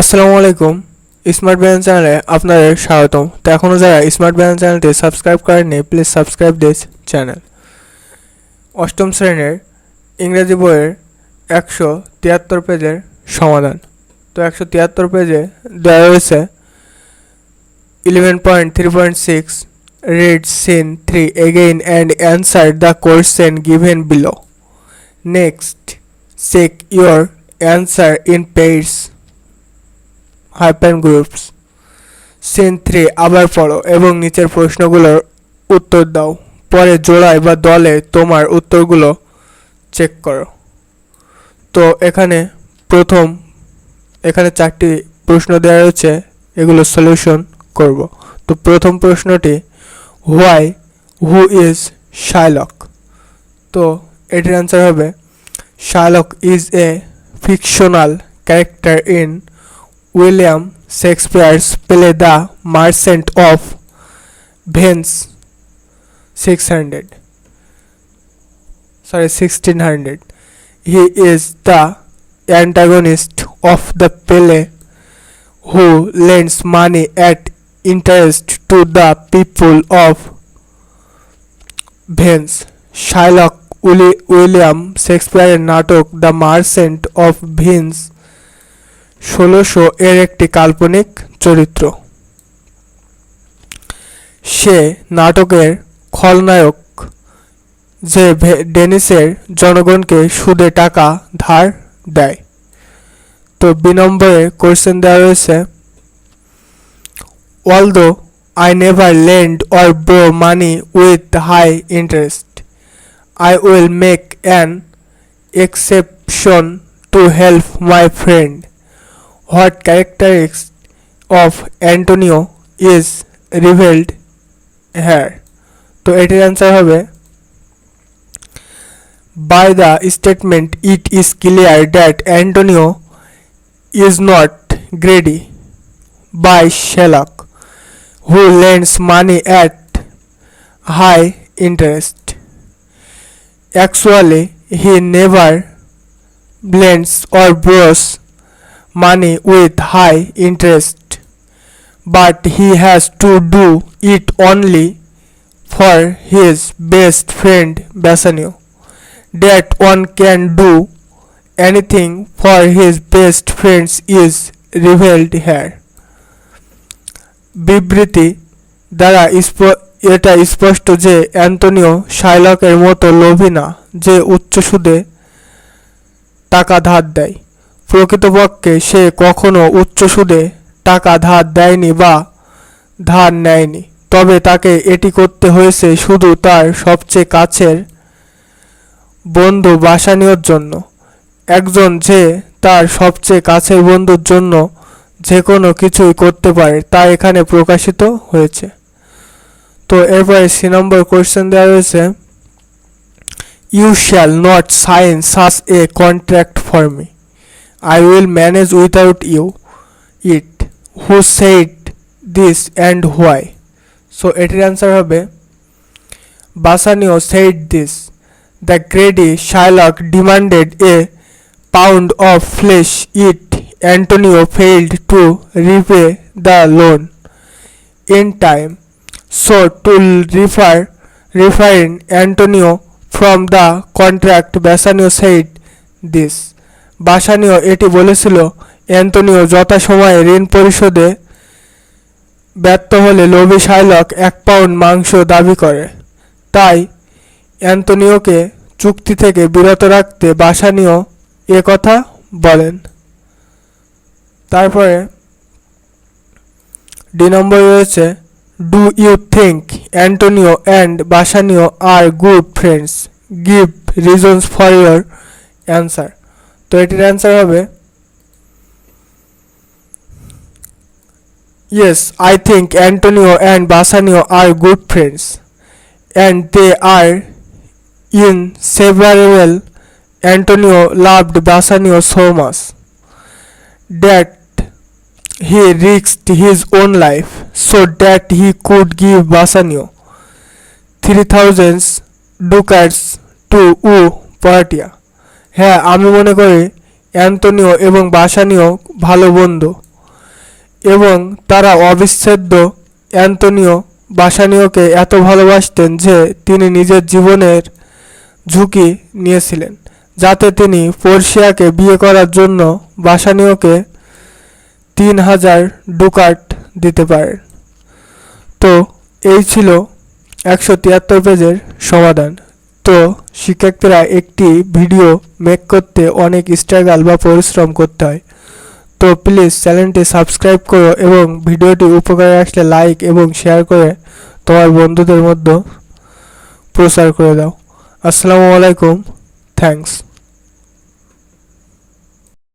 আসসালামু আলাইকুম। স্মার্ট ব্যায়াম চ্যানেলে আপনাদের স্বাগতম। তো এখনও যারা স্মার্ট ব্যায়াম চ্যানেলটি সাবস্ক্রাইব করেননি প্লিজ সাবস্ক্রাইব দিস চ্যানেল অষ্টম শ্রেণির ইংরেজি বইয়ের একশো তিয়াত্তর পেজের সমাধান। তো একশো তিয়াত্তর পেজে দেওয়া রয়েছে eleven point three point six read scene three again and answer the question given below next check your answer in pairs hyphen groups. Scene three আবার পড়ো এবং নিচের প্রশ্নগুলোর উত্তর দাও। পরে জোড়ায় বা দলে তোমার উত্তরগুলো চেক করো। তো এখানে প্রথম, এখানে চারটি প্রশ্ন দেওয়া রয়েছে, এগুলো সলিউশন করব। তো প্রথম প্রশ্নটি হোয়াই হু ইজ শাইলক তো এটির অ্যান্সার হবে Shylock is a fictional character in William Shakespeare's play the Merchant of Venice six hundred. sorry 1600 he is the antagonist of the play who lends money at interest to the people of Venice. Shylock William শেক্সপিয়ারের নাটক the Merchant of Vince ষোলোশো এর একটি কাল্পনিক চরিত্র। সে নাটকের খলনায়ক যে ডেনিসের জনগণকে সুদে টাকা ধার দেয়। তো বিনম্বরে কোয়েশ্চেন দেওয়া রয়েছে although I never lend or borrow money with high interest I will make an exception to help my friend what characteristics of Antonio is revealed here তো এটির অ্যান্সার হবে By the statement, it is clear that Antonio is not greedy. By Sherlock, who lends money at high interest. Actually, he never lends or borrows money with high interest, but he has to do it only for his best friend Bassanio that one can do anything for his best friends is revealed here. বিবৃতি দ্বারা এটা স্পষ্ট যে Antonio শাইলকের মতো লোভী না যে উচ্চ সুদে টাকা ধার দেয় প্রকৃতপক্ষে সে কখনো উচ্চ সুদে টাকা ধার দেয়নি বা ধার নেয়নি। তবে তাকে এটি করতে হয়েছে শুধু তার সবচেয়ে কাছের বন্ধু বাসানীয়র জন্য। একজন যে তার সবচেয়ে কাছের বন্ধুর জন্য যে কোনো কিছুই করতে পারে, তা এখানে প্রকাশিত হয়েছে। তো এরপরে সি নম্বর কোয়েশ্চেন দেওয়া রয়েছে you shall not sign such a contract for me I will manage without you it who said this and why so এটির অ্যান্সার হবে Bassanio said this The greedy Shylock demanded a pound of flesh. It Antonio failed to repay the loan in time. So to refer refrain Antonio from the contract, Bassanio said this. Bassanio এটি বলেছিল, Antonio যথাসময়ে ঋণ পরিশোধে ব্যর্থ হলে লোভী Shylock এক pound মাংস দাবি করে। তাই অ্যান্তনিওকে চুক্তি থেকে বিরত রাখতে বাসানিও এ কথা বলেন। তারপরে ডি নম্বর রয়েছে, do you think Antonio and Bassanio are good friends? Give reasons for your answer. তো এটির অ্যান্সার হবে yes I think Antonio and Bassanio are good friends and they are inseparable. Antonio loved Bassanio so much that he risked his own life so that he could give Bassanio 3000 ducats to U Portia. হ্যাঁ আমি মনে করি Antonio এবং বাসানিও ভালো বন্ধু। এবং তারা অবিচ্ছেদ্য অ্যান্তনিও বাসানিওকে এত ভালোবাসতেন যে তিনি নিজের জীবনের ঝুঁকি নিয়েছিলেন, যাতে তিনি পর্ষিয়াকে বিয়ে করার জন্য বাসানীয়কে তিন হাজার ডুকাট দিতে পারেন তো, এই ছিল একশো তিয়াত্তর পেজের সমাধান। তো শিক্ষার্থীরা একটি ভিডিও মেক করতে অনেক স্ট্রাগল বা পরিশ্রম করতে হয়। তো প্লিজ চ্যানেলটি সাবস্ক্রাইব করো এবং ভিডিওটি উপকারে আসলে লাইক এবং শেয়ার করে তোমার বন্ধুদের মধ্যে প্রচার করে দাও। আসসালামু আলাইকুম। থ্যাঙ্কস